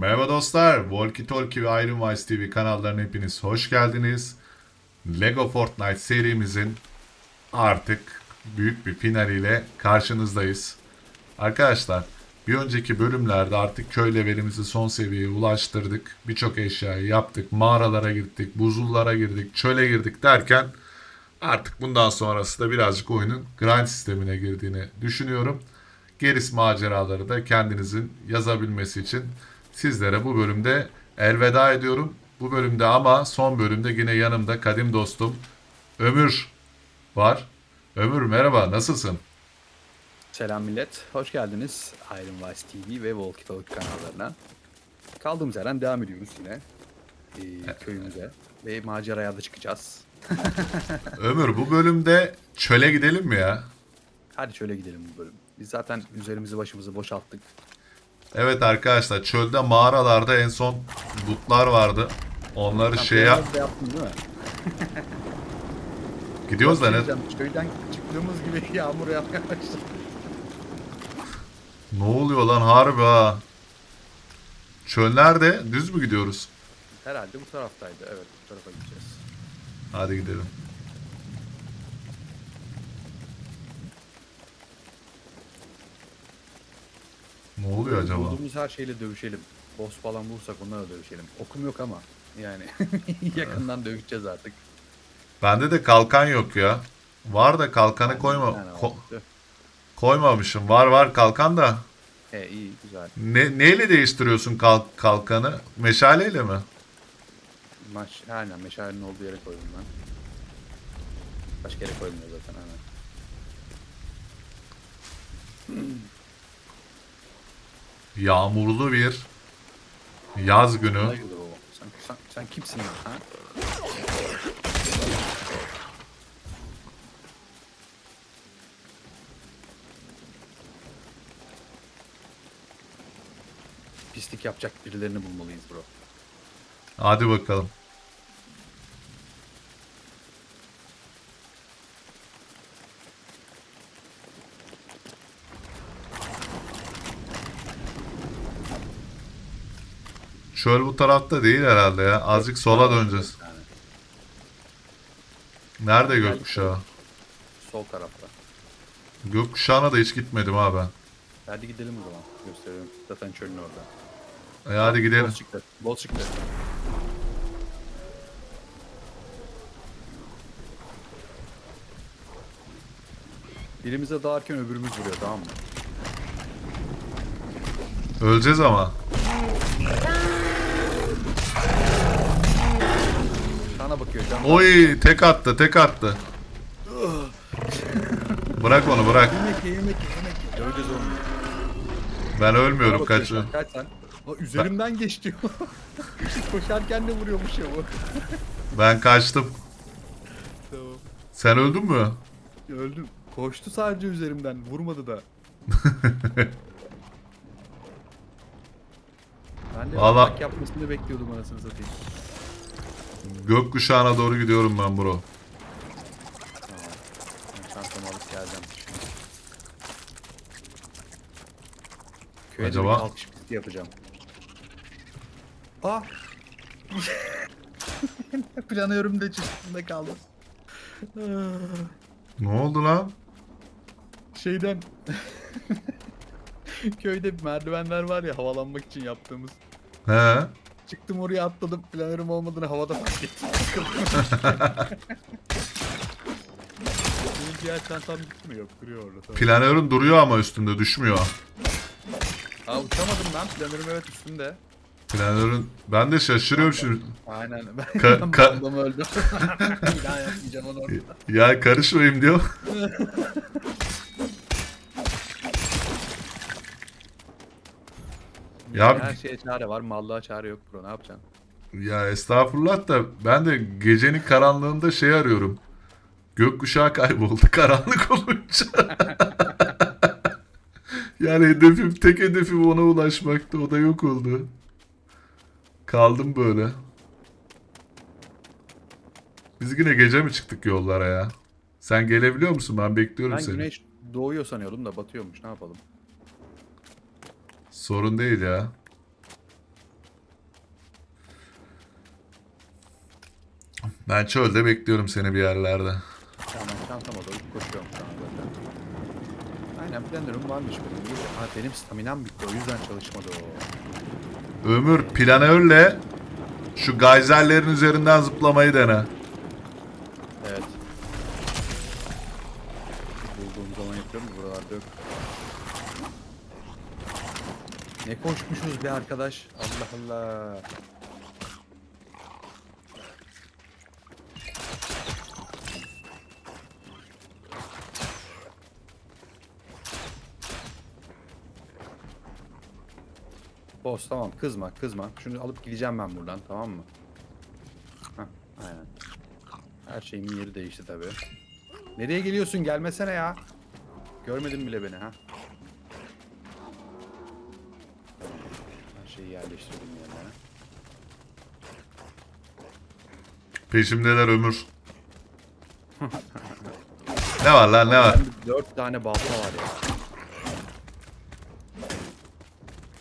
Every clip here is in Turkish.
Merhaba dostlar, Walkie Talkie ve Iron Vice TV kanallarına hepiniz hoş geldiniz. Lego Fortnite serimizin artık büyük bir finaliyle karşınızdayız. Arkadaşlar, bir önceki bölümlerde artık köy levelimizi son seviyeye ulaştırdık. Birçok eşyayı yaptık, mağaralara gittik, buzullara girdik, çöle girdik derken artık bundan sonrası da birazcık oyunun grind sistemine girdiğini düşünüyorum. Gerisi maceraları da kendinizin yazabilmesi için sizlere bu bölümde elveda ediyorum. Bu bölümde ama son bölümde yine yanımda kadim dostum Ömür var. Ömür merhaba nasılsın? Selam millet, hoş geldiniz Iron Vice TV ve Walkie Talkie kanallarına. Kaldığımız yerden devam ediyoruz yine ee, köyümüze ve maceraya da çıkacağız. Ömür bu bölümde çöle gidelim mi ya? Hadi şöyle gidelim bu bölüm. Biz zaten üzerimizi başımızı boşalttık. Evet arkadaşlar çölde mağaralarda en son lootlar vardı. Onları Sen şey da yaptın değil mi? Gidiyoruz ne? Diyeceğim, Köyden çıktığımız gibi yağmur yağmaya başladı. Ne oluyor lan harbi ha? Çöl nerede? Düz mü gidiyoruz? Herhalde bu taraftaydı. Evet bu tarafa gideceğiz. Hadi gidelim. Ne oluyor acaba? Bulduğumuz her şeyle dövüşelim. Boss falan bulursak onlarla dövüşelim. Okum yok ama yani yakından dövüşeceğiz artık. Bende de kalkan yok ya. Var da kalkanı koyma Yani ko- koymamışım. Var var kalkan da. He iyi güzel. Ne neyle değiştiriyorsun kalk kalkanı? Meşaleyle mi? Maç aynen meşalenin olduğu yere koydum ben. Başka yere koymuyor zaten aynen. Yağmurlu bir yaz günü. Sen, sen, sen kimsin ya? Ha? Pislik yapacak birilerini bulmalıyız bro. Hadi bakalım. Çöl bu tarafta değil herhalde ya. Azıcık sola döneceğiz. Nerede gökkuşağı? sol tarafta. Gökkuşağına da hiç gitmedim ha ben. Hadi gidelim o zaman. Gösterelim. Zaten çölün orada. E hadi gidelim. Boz çıktı. Boz çıktı. Birimize dağarken öbürümüz vuruyor tamam mı? Öleceğiz ama. Sana bakıyor can. Oy tek attı tek attı. Bırak onu bırak. Yemek ye yemek ye yemek ye. Döveceğiz onu. Ben Sana ölmüyorum bakıyor kaç. şu an, Kaç sen? Aa, üzerimden geç diyor. Koşarken de vuruyormuş ya bu. Ben kaçtım. Tamam. Sen öldün mü? Öldüm. Koştu sadece üzerimden. Vurmadı da. Ben de Valla- Valla... yapmasını bekliyordum anasını satayım. Gökkuşağına doğru gidiyorum ben bro. Tamam. Ben çantamı alıp geleceğim. Köye Acaba- Acaba? alkış pisti yapacağım. Ah! Planıyorum da üstünde kaldı. Ne oldu lan? Şeyden... Köyde merdivenler var ya havalanmak için yaptığımız. He? Çıktım oraya atladım. Planörüm olmadığını havada fark ettim. Benim diğer çantam gitti mi? Yok duruyor orada. Tamam. Planörün duruyor ama üstünde düşmüyor. Aa uçamadım lan. Planörüm evet üstünde. Planörün... Ben de şaşırıyorum şimdi. Aynen. Ben Ka- ben ka- bombamı öldüm. Bir daha yapmayacağım onu orada. Ya karışmayayım diyor. Ya- Her şeye çare var. Mallığa çare yok bro. Ne yapacaksın? Ya estağfurullah da ben de gecenin karanlığında şey arıyorum. Gökkuşağı kayboldu karanlık olunca. yani hedefim tek hedefim ona ulaşmaktı. O da yok oldu. Kaldım böyle. Biz yine gece mi çıktık yollara ya? Sen gelebiliyor musun? Ben bekliyorum Ben seni. güneş doğuyor sanıyordum da batıyormuş. Ne yapalım? Sorun değil ya. Ben çölde bekliyorum seni bir yerlerde. Tamam çantam odada koşuyorum şu an zaten. Aynen planörüm varmış benim. İyi. Ha, benim staminam bitti o yüzden çalışmadı o. Ömür planörle şu gayzerlerin üzerinden zıplamayı dene. Ne koşmuşuz be arkadaş. Allah Allah. Boss tamam kızma kızma. Şunu alıp gideceğim ben buradan tamam mı? Hah aynen. Her şeyimin yeri değişti tabi. Nereye geliyorsun? Gelmesene ya. Görmedin bile beni ha. Peşimdeler Ömür. ne var lan ne var? Bende dört tane balta var ya.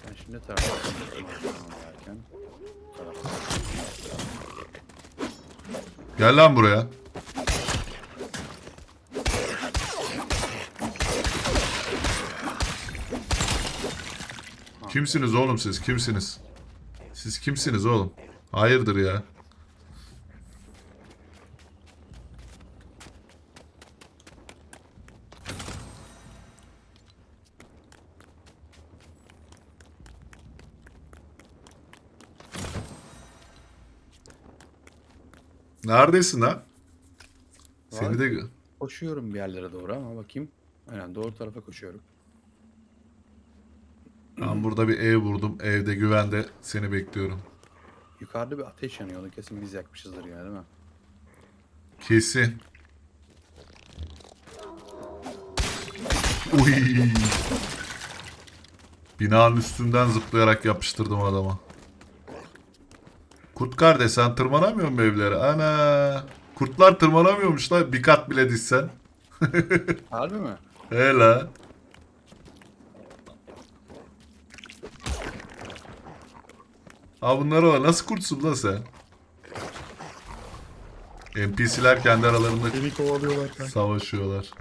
Ben şimdi tarafa derken. Gel lan buraya. Kimsiniz oğlum siz? Kimsiniz? Siz kimsiniz oğlum? Hayırdır ya? Neredesin lan? Seni de Koşuyorum bir yerlere doğru ama bakayım. Aynen doğru tarafa koşuyorum. ben burada bir ev vurdum. Evde güvende seni bekliyorum. Yukarıda bir ateş yanıyor. Onu kesin biz yakmışızdır yani değil mi? Kesin. Uy. Binanın üstünden zıplayarak yapıştırdım adama. Kurt kardeş sen tırmanamıyor musun evlere? Ana. Kurtlar tırmanamıyormuş lan bir kat bile dizsen. Harbi mi? He la. Ha bunları var. Nasıl kurtsun lan sen? NPC'ler kendi aralarında Beni kovalıyorlar savaşıyorlar.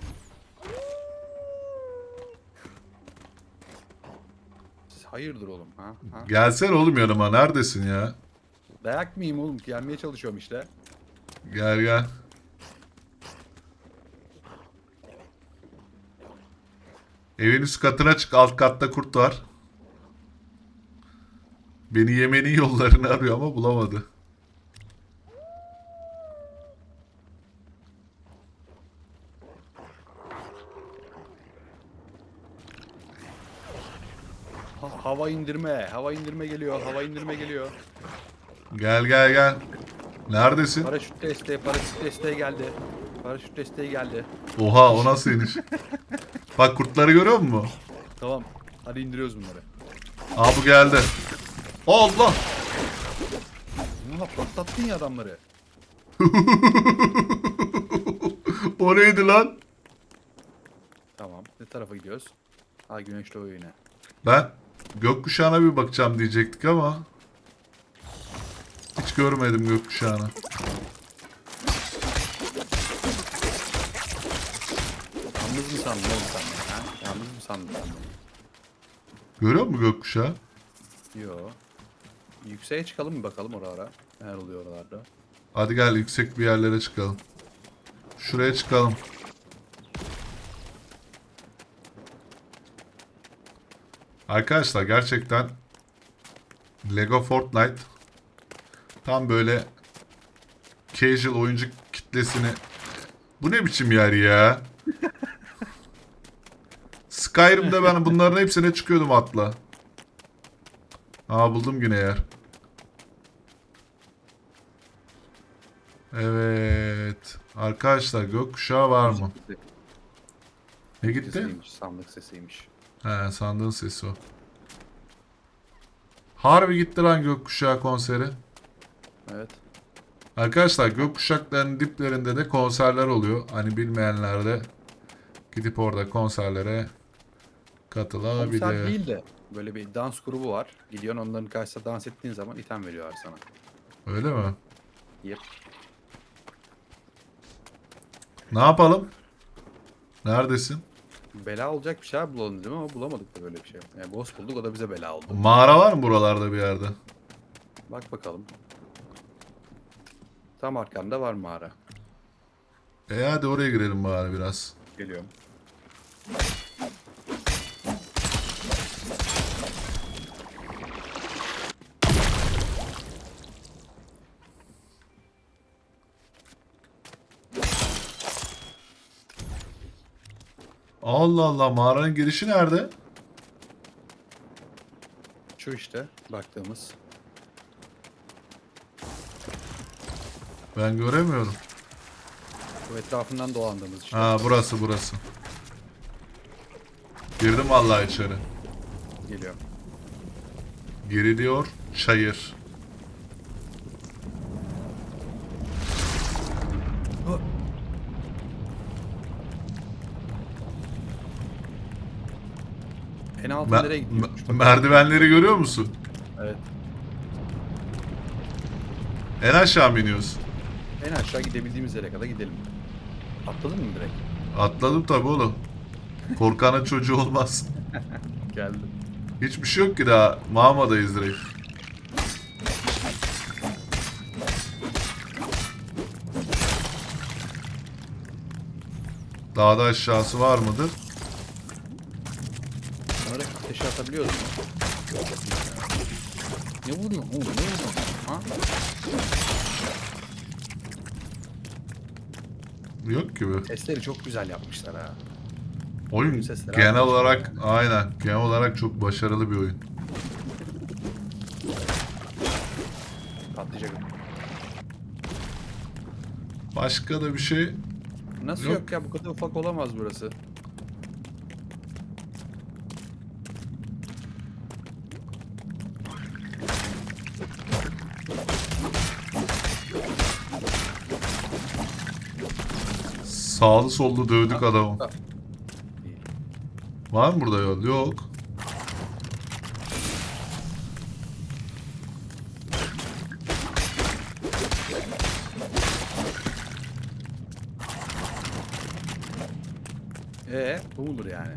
Siz hayırdır oğlum ha? ha? Gelsene oğlum yanıma. Neredesin ya? Dayak mıyım oğlum? Gelmeye çalışıyorum işte. Gel gel. Evin üst katına çık. Alt katta kurt var. Beni yemenin yollarını arıyor ama bulamadı. Ha- hava indirme. Hava indirme geliyor. Hava indirme geliyor. Gel gel gel. Neredesin? Paraşüt desteği, paraşüt desteği geldi. Paraşüt desteği geldi. Oha o nasıl iniş? Bak kurtları görüyor musun? Tamam. Hadi indiriyoruz bunları. Aa bu geldi. Allah! Ulan patlattın ya adamları. o neydi lan? Tamam. Ne tarafa gidiyoruz? Ha güneş doğuyor yine. Ben gökkuşağına bir bakacağım diyecektik ama hiç görmedim gökkuşağını. Yalnız mı sandın oğlum sen beni ha? Yalnız mı sandın sen beni? Görüyor musun gökkuşağı? Yo. Yükseğe çıkalım mı bakalım oralara? Neler oluyor oralarda? Hadi gel yüksek bir yerlere çıkalım. Şuraya çıkalım. Arkadaşlar gerçekten Lego Fortnite tam böyle casual oyuncu kitlesini bu ne biçim yer ya? Skyrim'de ben bunların hepsine çıkıyordum atla. Aa buldum yine yer. Evet. Arkadaşlar gökkuşağı var mı? Ne gitti? Sesiymiş, sandık sesiymiş. He sandığın sesi o. Harbi gitti lan gökkuşağı konseri. Evet. Arkadaşlar gökkuşaklarının diplerinde de konserler oluyor. Hani bilmeyenler de gidip orada konserlere katılabilir. Konser değil de böyle bir dans grubu var. Gidiyorsun onların karşısında dans ettiğin zaman item veriyorlar sana. Öyle mi? Yep. Ne yapalım? Neredesin? Bela olacak bir şeyler bulalım değil mi ama bulamadık da böyle bir şey. Yani boss bulduk o da bize bela oldu. Mağara var mı buralarda bir yerde? Bak bakalım. Tam arkanda var mağara. E hadi oraya girelim bari biraz. Geliyorum. Allah Allah mağaranın girişi nerede? Şu işte baktığımız. Ben göremiyorum. Bu etrafından dolandığımız işte. Ha burası burası. Girdim vallahi içeri. Geliyor. Giriliyor çayır. En altı Me- nereye gidiyormuş? me- merdivenleri görüyor musun? Evet. En aşağı mı iniyoruz? En aşağı gidebildiğimiz yere kadar gidelim. Atladın mı direkt? Atladım tabii oğlum. Korkanın çocuğu olmaz. Geldim. Hiçbir şey yok ki daha. Mağamadayız direkt. Dağda aşağısı var mıdır? Bunları ateşe atabiliyoruz mu? Ne vuruyorsun oğlum? Ne vuruyorsun? Ha? Yok gibi. Sesleri çok güzel yapmışlar ha. Oyun Sesleri genel almış. olarak aynen genel olarak çok başarılı bir oyun. Patlayacak. Başka da bir şey Nasıl Yok. yok. ya bu kadar ufak olamaz burası. Sağlı sollu dövdük adamı. Var mı burada yol? Yok. Ee, bu mudur yani?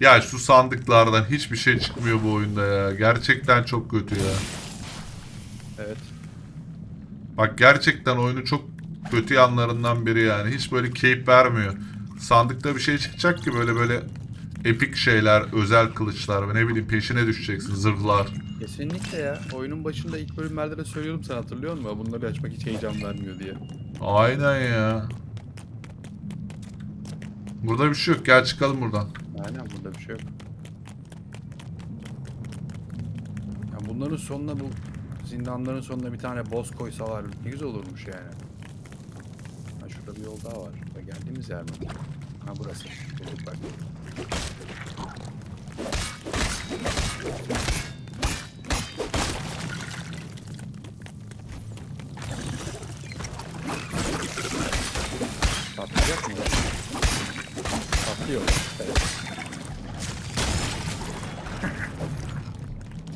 Ya şu sandıklardan hiçbir şey çıkmıyor bu oyunda ya. Gerçekten çok kötü ya. Evet. Bak gerçekten oyunu çok kötü yanlarından biri yani. Hiç böyle keyif vermiyor. Sandıkta bir şey çıkacak ki böyle böyle epik şeyler, özel kılıçlar ve ne bileyim peşine düşeceksin zırhlar. Kesinlikle ya. Oyunun başında ilk bölümlerde de söylüyordum sen hatırlıyor musun? Bunları açmak hiç heyecan vermiyor diye. Aynen ya. Burada bir şey yok. Gel çıkalım buradan. Aynen burada bir şey yok. Ya bunların sonuna bu zindanların sonuna bir tane boss koysalar ne güzel olurmuş yani. Ha şurada bir yol daha var. Bak geldiğimiz yer mi? Ha burası. Bulduk bak. Patlayacak mı? Patlıyor. Evet.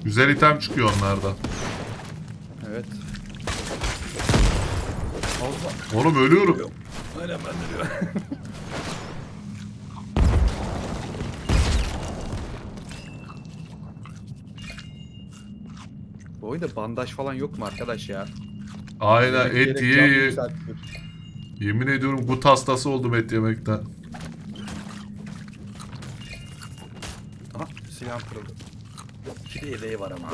Güzel item çıkıyor onlardan. Evet. Allah. Oğlum ölüyorum. Öyle ben de. Bu oyunda bandaj falan yok mu arkadaş ya? Aynen Yemek et yiyerek ye can ye. Yemin ediyorum gut hastası oldum et yemekten. Aha silahım kırıldı. İki de yedeği var ama.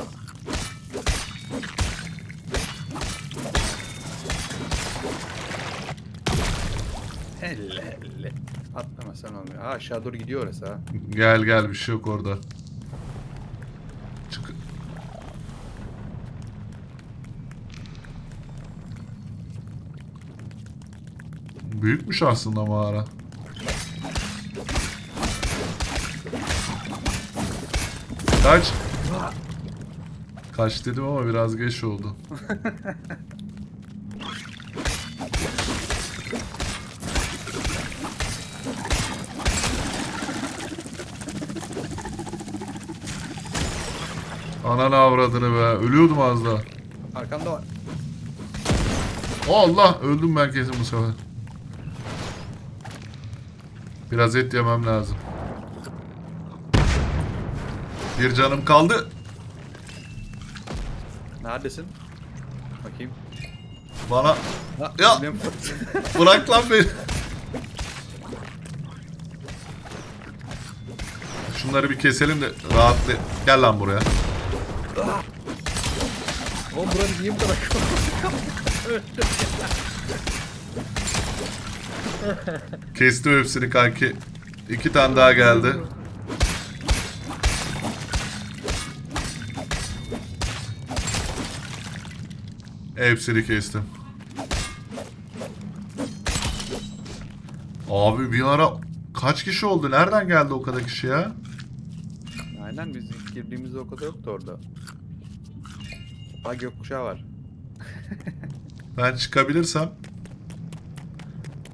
Elle elle. Atlamasan olmuyor. Ha aşağı doğru gidiyor orası ha. Gel gel bir şey yok orada. Çık. Büyükmüş aslında mağara. Kaç. Kaç dedim ama biraz geç oldu. Ananı avradını be. Ölüyordum az daha. Arkanda var. Allah öldüm ben kesin bu sefer. Biraz et yemem lazım. Bir canım kaldı. Neredesin? Bakayım. Bana Ha, Ya! benim- bırak lan beni. Şunları bir keselim de rahatla. Gel lan buraya. Oğlum buranı niye bu kadar Kestim hepsini kanki. İki tane daha geldi. Hepsini kestim. Abi bir ara kaç kişi oldu? Nereden geldi o kadar kişi ya? Aynen biz girdiğimizde o kadar yoktu orada. Ha gökkuşağı var. Ben çıkabilirsem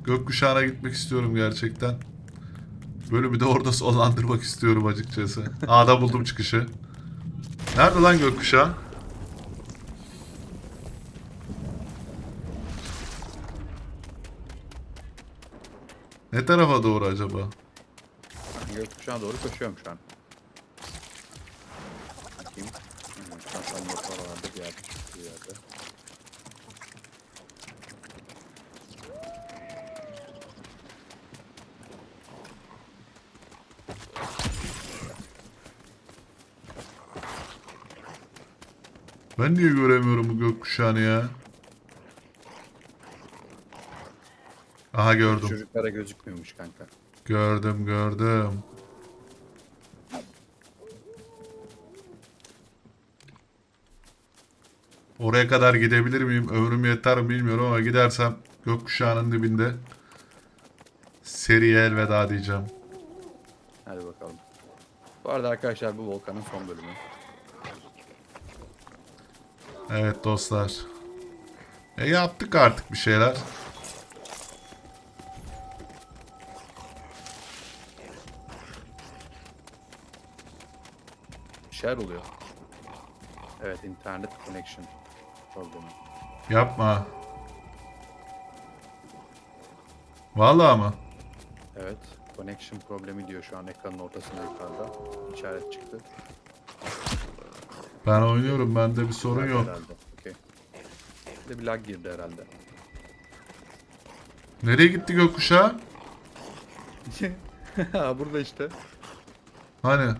gökkuşağına gitmek istiyorum gerçekten. Bölümü de orada sonlandırmak istiyorum açıkçası. A'da buldum çıkışı. Nerede lan gökkuşağı? Ne tarafa doğru acaba? Gökkuşağına doğru koşuyorum şu an. Bakayım. Çantam yok oralarda bir yerde. Bir yerde. Ben niye göremiyorum bu gökkuşağını ya? Aha gördüm. Çocuklara gözükmüyormuş kanka. Gördüm gördüm. Oraya kadar gidebilir miyim? Ömrüm yeter mi bilmiyorum ama gidersem gökkuşağının dibinde seriye elveda diyeceğim. Hadi bakalım. Bu arada arkadaşlar bu Volkan'ın son bölümü. Evet dostlar. E yaptık artık bir şeyler. Bir şeyler oluyor. Evet internet connection problemi. Yapma. Vallahi mı? Evet connection problemi diyor şu an ekranın ortasında yukarıda. İşaret çıktı. Ben oynuyorum. Bende bir sorun yok. Herhalde. Okey. Bir de bir lag girdi herhalde. Nereye gitti gökkuşağı? Ha burada işte. Hani?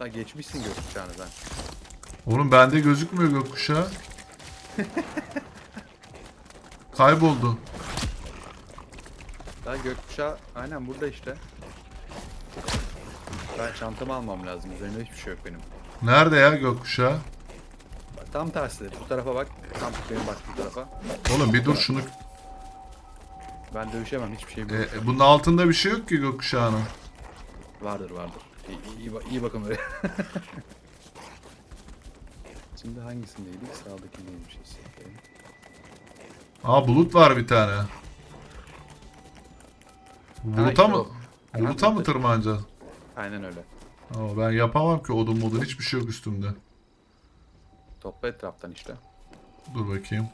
Ha geçmişsin gökkuşağını sen. Oğlum bende gözükmüyor gökkuşağı. Kayboldu. Ha gökkuşağı aynen burada işte. Ben çantamı almam lazım. Üzerinde hiçbir şey yok benim. Nerede ya gökkuşağı? Bak, tam tersi. Bu tarafa bak. Tam benim baktığım tarafa. Oğlum bir dur şunu. Ben dövüşemem. Hiçbir şeyim E, yok. e, bunun altında bir şey yok ki gökkuşağının. Vardır vardır. İyi, iyi, iyi, bakın oraya. Şimdi hangisindeydik? Sağdaki neymiş? Hissettiğim. Aa bulut var bir tane. Buluta mı? Buluta mı tırmanacağız? Aynen öyle. Ama ben yapamam ki odun modun hiçbir şey yok üstümde. Topla etraftan işte. Dur bakayım.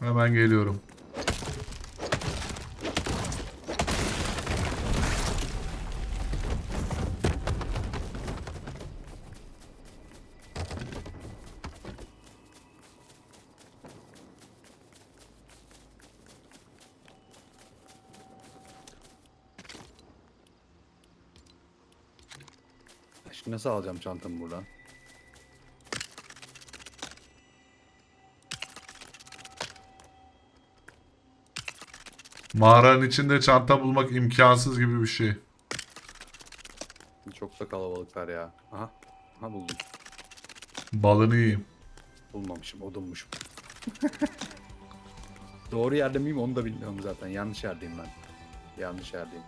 Hemen geliyorum. Şimdi nasıl alacağım çantamı buradan? Mağaranın içinde çanta bulmak imkansız gibi bir şey. Çok da kalabalıklar ya. Aha. Aha buldum. Balını yiyeyim. Bulmamışım. Odunmuşum. Doğru yerde miyim onu da bilmiyorum zaten. Yanlış yerdeyim ben. Yanlış yerdeyim.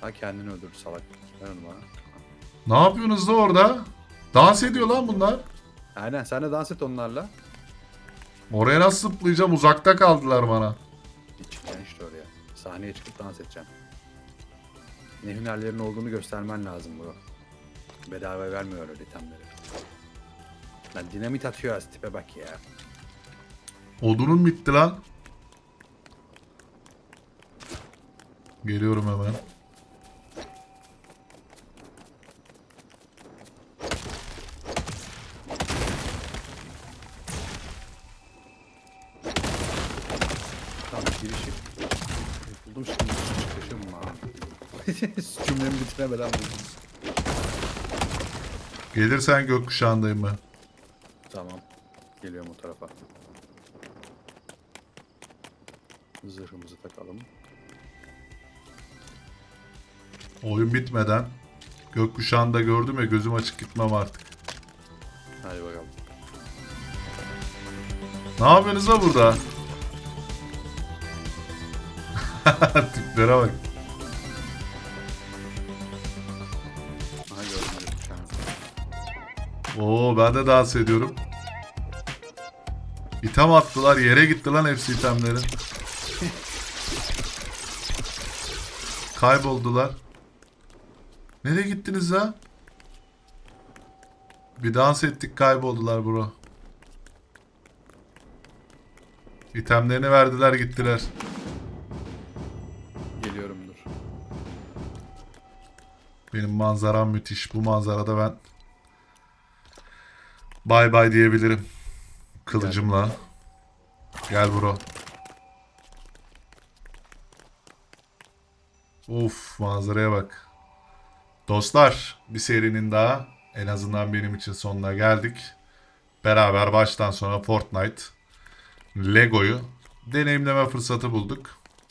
Ha kendini öldürdü salak. Ver onu bana. Ne yapıyorsunuz da orada? Dans ediyor lan bunlar. Aynen sen de dans et onlarla. Oraya nasıl zıplayacağım? Uzakta kaldılar bana. Çıkacaksın işte oraya. Sahneye çıkıp dans edeceksin. Ne hünerlerin olduğunu göstermen lazım bro. Bedava vermiyor öyle itemleri. Lan dinamit atıyor az tipe bak ya. Odunun bitti lan. Geliyorum hemen. Cümlemi bitiremeden buldum. Gelirsen gökkuşağındayım ben. Tamam. Geliyorum o tarafa. Zırhımızı takalım. Oyun bitmeden gökkuşağını da gördüm ya gözüm açık gitmem artık. Hadi bakalım. Ne yapıyorsunuz da burada? Tiplere bak. Oo ben de dans ediyorum. İtem attılar yere gitti lan hepsi itemlerin. Kayboldular. Nereye gittiniz ha? Bir dans ettik kayboldular bro. İtemlerini verdiler gittiler. Geliyorum dur. Benim manzaram müthiş. Bu manzarada ben bay bay diyebilirim. Kılıcımla. Gel bro. Uf manzaraya bak. Dostlar bir serinin daha en azından benim için sonuna geldik. Beraber baştan sona Fortnite Lego'yu deneyimleme fırsatı bulduk.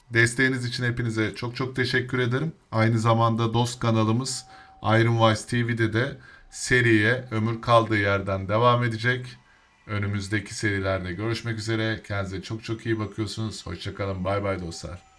Desteğiniz için hepinize çok çok teşekkür ederim. Aynı zamanda dost kanalımız Iron Wise TV'de de seriye ömür kaldığı yerden devam edecek. Önümüzdeki serilerde görüşmek üzere. Kendinize çok çok iyi bakıyorsunuz. Hoşçakalın. Bay bay dostlar.